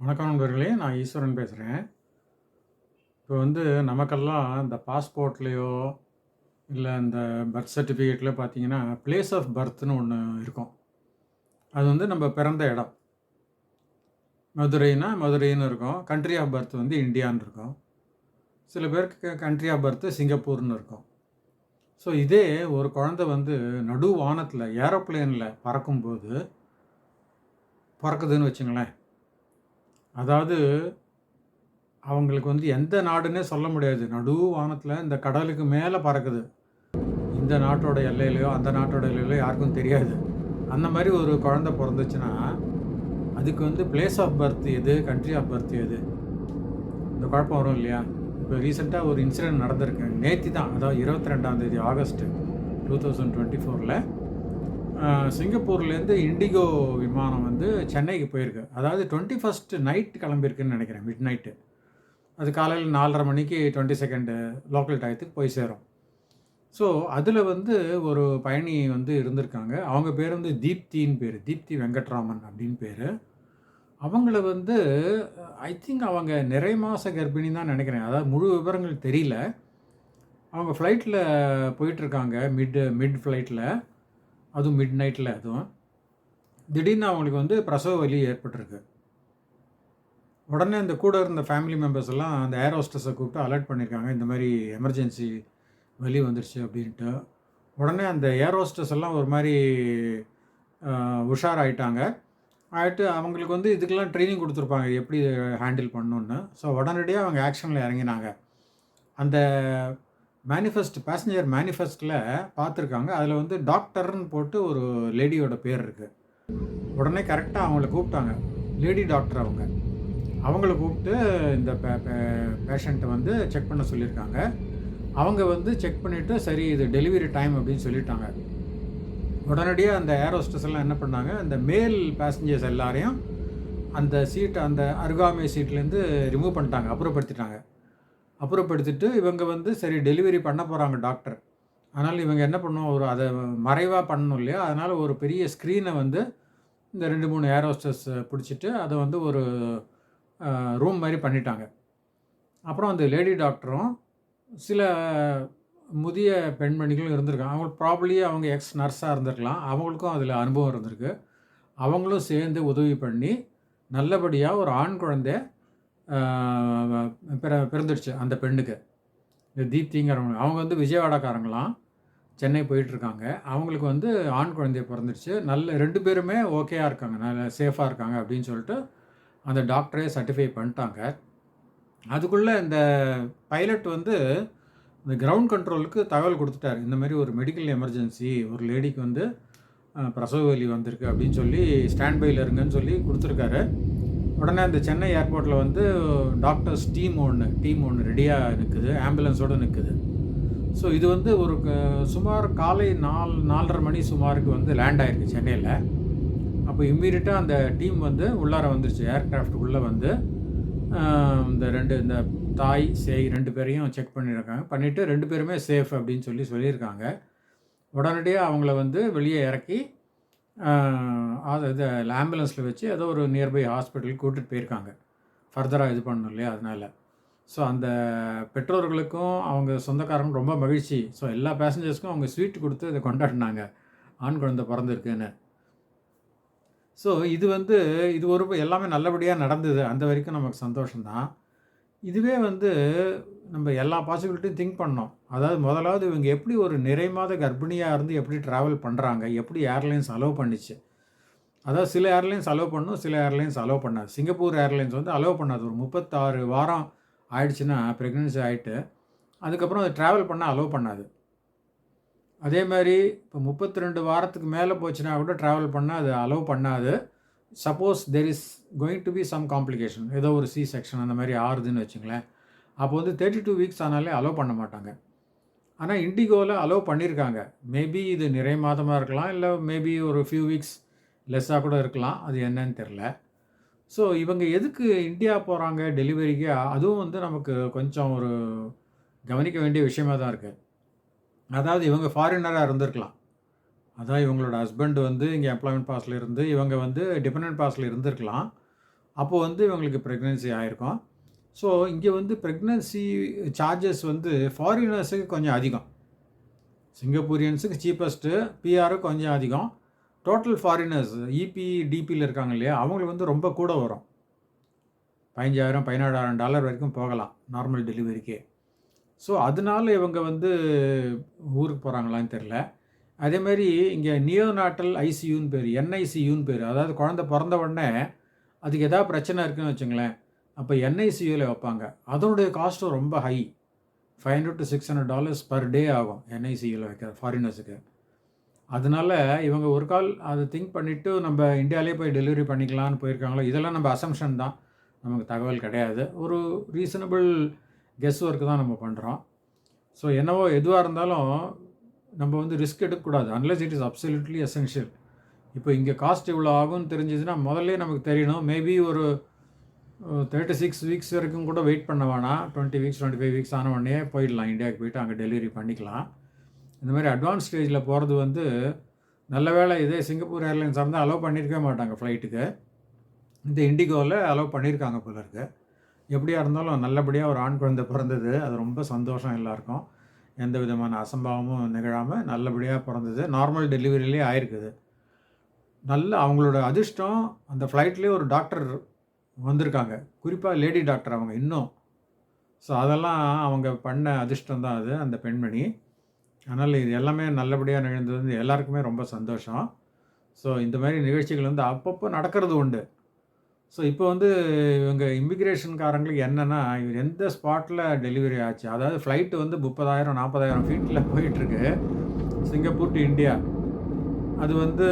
வணக்கம் நண்பர்களே நான் ஈஸ்வரன் பேசுகிறேன் இப்போ வந்து நமக்கெல்லாம் இந்த பாஸ்போர்ட்லேயோ இல்லை இந்த பர்த் சர்டிஃபிகேட்டில் பார்த்தீங்கன்னா பிளேஸ் ஆஃப் பர்த்னு ஒன்று இருக்கும். அது வந்து நம்ம பிறந்த இடம். மதுரைனா மதுரைன்னு இருக்கும். கண்ட்ரி ஆஃப் பர்த் வந்து இந்தியான்னு இருக்கும். சில பேருக்கு கண்ட்ரி ஆஃப் பர்த் சிங்கப்பூர்னு இருக்கும். ஸோ இதே ஒரு குழந்தை வந்து நடு வானத்தில் ஏரோப்ளேனில் பறக்கும்போது பறக்குதுன்னு வச்சுங்களேன். அதாவது அவங்களுக்கு வந்து எந்த நாடுன்னே சொல்ல முடியாது. நடு வானத்தில் இந்த கடலுக்கு மேலே பறக்குது. இந்த நாட்டோட எல்லையிலையோ அந்த நாட்டோட எல்லையிலையோ யாருக்கும் தெரியாது. அந்த மாதிரி ஒரு குழந்தை பிறந்துச்சுன்னா அதுக்கு வந்து பிளேஸ் ஆஃப் பர்த் எது கண்ட்ரி ஆஃப் பர்த் எது? இந்த குழப்பம் வரும் இல்லையா? இப்போ ரீசெண்டாக ஒரு இன்சிடென்ட் நடந்திருக்கு. நேற்று தான் அதாவது இருபத்தி ரெண்டாம் தேதி ஆகஸ்ட் டூ தௌசண்ட் டுவெண்ட்டி ஃபோரில் சிங்கப்பூர்லேருந்து இண்டிகோ விமானம் வந்து சென்னைக்கு போயிருக்கு. அதாவது டுவெண்ட்டி ஃபஸ்ட்டு நைட் கிளம்பியிருக்குன்னு நினைக்கிறேன் மிட் நைட்டு அது காலையில் நாலரை மணிக்கு டுவெண்ட்டி செகண்டு லோக்கல் டயத்துக்கு போய் சேரும். ஸோ அதில் வந்து ஒரு பயணி வந்து இருந்திருக்காங்க. அவங்க பேர் வந்து தீப்தின்னு பேர் தீப்தி வெங்கட்ராமன் அப்படின்னு பேர். அவங்கள வந்து ஐ திங்க் அவங்க நிறை மாத கர்ப்பிணி தான் நினைக்கிறேன். அதாவது முழு விவரங்கள் தெரியல. அவங்க ஃப்ளைட்டில் போயிட்டுருக்காங்க மிட் மிட் ஃப்ளைட்டில் அதுவும் மிட் நைட்டில் அதுவும். திடீர்னு அவங்களுக்கு வந்து பிரசவ வலி ஏற்பட்டிருக்கு. உடனே இந்த கூட இருந்த ஃபேமிலி மெம்பர்ஸ் எல்லாம் அந்த ஏர் ஹோஸ்டஸை கூப்பிட்டு அலர்ட் பண்ணியிருக்காங்க இந்த மாதிரி எமர்ஜென்சி வலி வந்துருச்சு அப்படின்ட்டு. உடனே அந்த ஏர் ஹோஸ்டஸ் எல்லாம் ஒரு மாதிரி உஷாராயிட்டாங்க. ஆகிட்டு அவங்களுக்கு வந்து இதுக்கெல்லாம் ட்ரைனிங் கொடுத்துருப்பாங்க எப்படி ஹேண்டில் பண்ணணுன்னு ஸோ உடனடியாக அவங்க ஆக்ஷனில் இறங்கினாங்க. அந்த மேனிஃபெஸ்ட் பேசஞ்சர் மேனிஃபெஸ்டில் பார்த்துருக்காங்க. அதில் வந்து டாக்டர்னு போட்டு ஒரு லேடியோட பேர் இருக்குது உடனே கரெக்டாக அவங்கள கூப்பிட்டாங்க. லேடி டாக்டர் அவங்க. அவங்கள கூப்பிட்டு இந்த பேஷண்ட்டை வந்து செக் பண்ண சொல்லியிருக்காங்க. அவங்க வந்து செக் பண்ணிவிட்டு சரி இது டெலிவரி டைம் அப்படின்னு சொல்லிட்டாங்க. உடனடியாக அந்த ஏரோஸ்டஸ் எல்லாம் என்ன பண்ணாங்க? அந்த மேல் பேசஞ்சர்ஸ் எல்லாரையும் அந்த சீட்டை அந்த அருகாமை சீட்லேருந்து ரிமூவ் பண்ணிட்டாங்க அப்புறப்படுத்திட்டாங்க. அப்புறப்படுத்திட்டு இவங்க வந்து சரி டெலிவரி பண்ண போகிறாங்க டாக்டர் அதனால் இவங்க என்ன பண்ணுவோம் ஒரு அதை மறைவாக பண்ணணும் இல்லையா? அதனால் ஒரு பெரிய ஸ்க்ரீனை வந்து இந்த ரெண்டு மூணு ஏரோஸ்டர்ஸ் பிடிச்சிட்டு அதை வந்து ஒரு ரூம் மாதிரி பண்ணிட்டாங்க. அப்புறம் அந்த லேடி டாக்டரும் சில முதிய பெண்மணிகளும் இருந்திருக்காங்க. அவங்க ப்ராப்ளி அவங்க எக்ஸ் நர்ஸாக இருந்திருக்கலாம். அவங்களுக்கும் அதில் அனுபவம் இருந்திருக்கு. அவங்களும் சேர்ந்து உதவி பண்ணி நல்லபடியாக ஒரு ஆண் குழந்தை பிற பிறந்துடுச்சு அந்த பெண்ணுக்கு. இந்த தீப்திங்கிறவங்க. அவங்க வந்து விஜயவாடாக்காரங்களாம். சென்னை போயிட்டுருக்காங்க. அவங்களுக்கு வந்து ஆண் குழந்தைய பிறந்துடுச்சு நல்ல ரெண்டு பேருமே ஓகேயாக இருக்காங்க. நல்ல சேஃபாக இருக்காங்க அப்படின்னு சொல்லிட்டு அந்த டாக்டரே சர்டிஃபை பண்ணிட்டாங்க. அதுக்குள்ளே இந்த பைலட் வந்து இந்த கிரவுண்ட் கண்ட்ரோலுக்கு தகவல் கொடுத்துட்டார். இந்த மாதிரி ஒரு மெடிக்கல் எமர்ஜென்சி ஒரு லேடிக்கு வந்து பிரசவ வலி வந்திருக்கு அப்படின்னு சொல்லி ஸ்டாண்ட் பையில் இருங்கன்னு சொல்லி கொடுத்துருக்காரு. உடனே அந்த சென்னை ஏர்போர்ட்டில் வந்து டாக்டர்ஸ் டீம் ஒன்று டீம் ஒன்று ரெடியாக நிற்குது ஆம்புலன்ஸோடு நிற்குது ஸோ இது வந்து ஒரு சுமார் காலை நாலு நாலரை மணி சுமாருக்கு வந்து லேண்ட் ஆகிருக்கு சென்னையில். அப்போ இம்மீடியட்டாக அந்த டீம் வந்து உள்ளார வந்துருச்சு ஏர்க்ராஃப்ட் உள்ளே வந்து இந்த ரெண்டு இந்த தாய் சேய் ரெண்டு பேரையும் செக் பண்ணியிருக்காங்க பண்ணிவிட்டு ரெண்டு பேருமே சேஃப் அப்படின்னு சொல்லி சொல்லியிருக்காங்க. உடனடியாக அவங்கள வந்து வெளியே இறக்கி அது இது ஆம்புலன்ஸில் வச்சு ஏதோ ஒரு நியர்பை ஹாஸ்பிட்டலுக்கு கூட்டிகிட்டு போயிருக்காங்க. ஃபர்தராக இது பண்ணணும் இல்லையா? அதனால். ஸோ அந்த பெற்றோர்களுக்கும் அவங்க சொந்தக்காரங்களும் ரொம்ப மகிழ்ச்சி. ஸோ எல்லா பேசஞ்சர்ஸ்க்கும் அவங்க ஸ்வீட் கொடுத்து இதை கொண்டாடினாங்க. ஆண் குழந்தை பிறந்திருக்குன்னு. ஸோ இது வந்து இது ஒரு எல்லாமே நல்லபடியாக நடந்தது. அந்த வரைக்கும் நமக்கு சந்தோஷம்தான். இதுவே வந்து நம்ம எல்லா பாசிபிலிட்டியும் திங்க் பண்ணோம். அதாவது முதலாவது இவங்க எப்படி ஒரு நிறை மாத கர்ப்பிணியாக இருந்து எப்படி ட்ராவல் பண்ணுறாங்க எப்படி ஏர்லைன்ஸ் அலோவ் பண்ணிச்சு? அதாவது சில ஏர்லைன்ஸ் அலோவ் பண்ணும் சில ஏர்லைன்ஸ் அலோவ் பண்ணாது. சிங்கப்பூர் ஏர்லைன்ஸ் வந்து அலோவ் பண்ணாது. ஒரு முப்பத்தாறு வாரம் ஆயிடுச்சுன்னா ப்ரெக்னென்சி ஆகிட்டு அதுக்கப்புறம் அது ட்ராவல் பண்ண அலோவ் பண்ணாது. அதே மாதிரி இப்போ முப்பத்தி ரெண்டு வாரத்துக்கு மேலே போச்சுன்னா கூட ட்ராவல் பண்ணால் அது அலோவ் பண்ணாது. Suppose there is going to be some complication ஏதோ ஒரு சி செக்ஷன் அந்த மாதிரி ஆறுதுன்னு வச்சுங்களேன். அப்போ வந்து தேர்ட்டி டூ வீக்ஸ் ஆனாலே அலோவ் பண்ண மாட்டாங்க. ஆனால் இண்டிகோவில் அலோவ் பண்ணியிருக்காங்க மேபி இது நிறை மாதமாக இருக்கலாம் இல்லை மேபி ஒரு ஃபியூ வீக்ஸ் லெஸ்ஸாக கூட இருக்கலாம். அது என்னன்னு தெரில ஸோ இவங்க எதுக்கு இந்தியா போகிறாங்க டெலிவரிக்கு அதுவும் வந்து நமக்கு கொஞ்சம் ஒரு கவனிக்க வேண்டிய விஷயமாக தான் இருக்குது அதாவது இவங்க ஃபாரினராக இருந்திருக்கலாம். அதான் இவங்களோட ஹஸ்பண்ட் வந்து இங்கே எம்ப்ளாய்மெண்ட் பாஸில் இருந்து இவங்க வந்து டிபெண்ட் பாஸில் இருந்திருக்கலாம். அப்போது வந்து இவங்களுக்கு ப்ரெக்னென்சி ஆயிருக்கும். ஸோ இங்கே வந்து ப்ரெக்னன்சி சார்ஜஸ் வந்து ஃபாரினர்ஸுக்கு கொஞ்சம் அதிகம். சிங்கப்பூரியன்ஸுக்கு சீப்பஸ்ட்டு பிஆருக்கு கொஞ்சம் அதிகம். டோட்டல் ஃபாரினர்ஸ் இபி டிபியில் இருக்காங்க இல்லையா? அவங்களுக்கு வந்து ரொம்ப கூட வரும். பதினஞ்சாயிரம் பதினேழாயிரம் டாலர் வரைக்கும் போகலாம் நார்மல் டெலிவரிக்கே ஸோ அதனால இவங்க வந்து ஊருக்கு போகிறாங்களான்னு தெரில அதேமாரி இங்கே நியோநாட்டல் ஐசியூன்னு பேர் என்ஐசியூன்னு பேர். அதாவது குழந்த பிறந்த உடனே அதுக்கு எதாவது பிரச்சனை இருக்குன்னு வச்சுங்களேன். அப்போ என்ஐசியூவில் வைப்பாங்க. அதனுடைய காஸ்ட்டும் ரொம்ப high five hundred to six hundred dollars per day ஆகும் என்ஐசியூவில் வைக்கிற ஃபாரினர்ஸுக்கு அதனால இவங்க ஒரு கால் அதை திங்க் பண்ணிவிட்டு நம்ம இந்தியாவிலே போய் டெலிவரி பண்ணிக்கலாம்னு போயிருக்காங்களோ இதெல்லாம் நம்ம அசம்ஷன் தான். நமக்கு தகவல் கிடையாது. ஒரு ரீசனபிள் கெஸ் ஒர்க்கு தான் நம்ம பண்ணுறோம் ஸோ என்னவோ எதுவாக இருந்தாலும் நம்ம வந்து ரிஸ்க் எடுக்கக்கூடாது. Unless it is absolutely essential இப்போ இங்கே காஸ்ட் இவ்வளோ ஆகும்னு தெரிஞ்சதுன்னா முதல்ல நமக்கு தெரியணும். மேபி ஒரு தேர்ட்டி சிக்ஸ் வீக்ஸ் வரைக்கும் கூட வெயிட் பண்ண வேணாம். Twenty weeks twenty five weeks ஆன உடனே போயிடலாம். இந்தியாவுக்கு போயிட்டு அங்கே டெலிவரி பண்ணிக்கலாம். இந்த மாதிரி அட்வான்ஸ் ஸ்டேஜில் போகிறது வந்து நல்ல வேலை இதே சிங்கப்பூர் ஏர்லைன்ஸ் இருந்தால் அலோவ் பண்ணியிருக்கவே மாட்டாங்க ஃப்ளைட்டுக்கு இந்த இண்டிகோவில் அலோவ் பண்ணியிருக்காங்க போல இருக்கு. எப்படியா இருந்தாலும் நல்லபடியாக ஒரு ஆண் குழந்தை பிறந்தது. அது ரொம்ப சந்தோஷம் எல்லாருக்கும். எந்த விதமான அசம்பாவமும் நிகழாமல் நல்லபடியாக பிறந்தது. நார்மல் டெலிவரியிலே ஆயிருக்குது. நல்ல அவங்களோட அதிர்ஷ்டம் அந்த ஃப்ளைட்லேயே ஒரு டாக்டர் வந்திருக்காங்க. குறிப்பாக லேடி டாக்டர் அவங்க இன்னும். ஸோ அதெல்லாம் அவங்க பண்ண அதிர்ஷ்டம் தான் அது அந்த பெண்மணி. அதனால் இது எல்லாமே நல்லபடியாக நிகழ்ந்தது வந்து எல்லாருக்குமே ரொம்ப சந்தோஷம். ஸோ இந்த மாதிரி நிகழ்ச்சிகள் வந்து அப்பப்போ நடக்கிறது உண்டு. ஸோ இப்போ வந்து இவங்க இமிக்ரேஷன்காரங்களுக்கு என்னென்னா இவர் எந்த ஸ்பாட்டில் டெலிவரி ஆச்சு? அதாவது ஃப்ளைட்டு வந்து முப்பதாயிரம் நாற்பதாயிரம் ஃபீட்டில் போயிட்டுருக்கு. சிங்கப்பூர் டு இந்தியா அது வந்து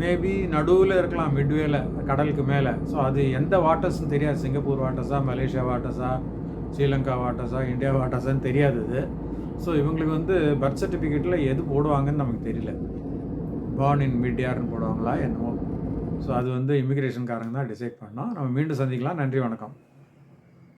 மேபி நடுவில் இருக்கலாம் மிட்வேல கடலுக்கு மேலே. ஸோ அது எந்த வாட்டர்ஸ்னு தெரியாது. சிங்கப்பூர் வாட்டர்ஸா மலேசியா வாட்டர்ஸா ஸ்ரீலங்கா வாட்டர்ஸா இந்தியா வாட்டர்ஸான்னு தெரியாது இது. ஸோ இவங்களுக்கு வந்து பர்த் சர்டிஃபிகேட்டில் எது போடுவாங்கன்னு நமக்கு தெரியல. பார்ன் இன் மிட்யார்னு போடுவாங்களா என்னவோ. ஸோ அது வந்து இமிக்ரேஷன்காரங்க தான் டிசைட் பண்ணோம். நம்ம மீண்டும் சந்திக்கலாம். நன்றி வணக்கம்.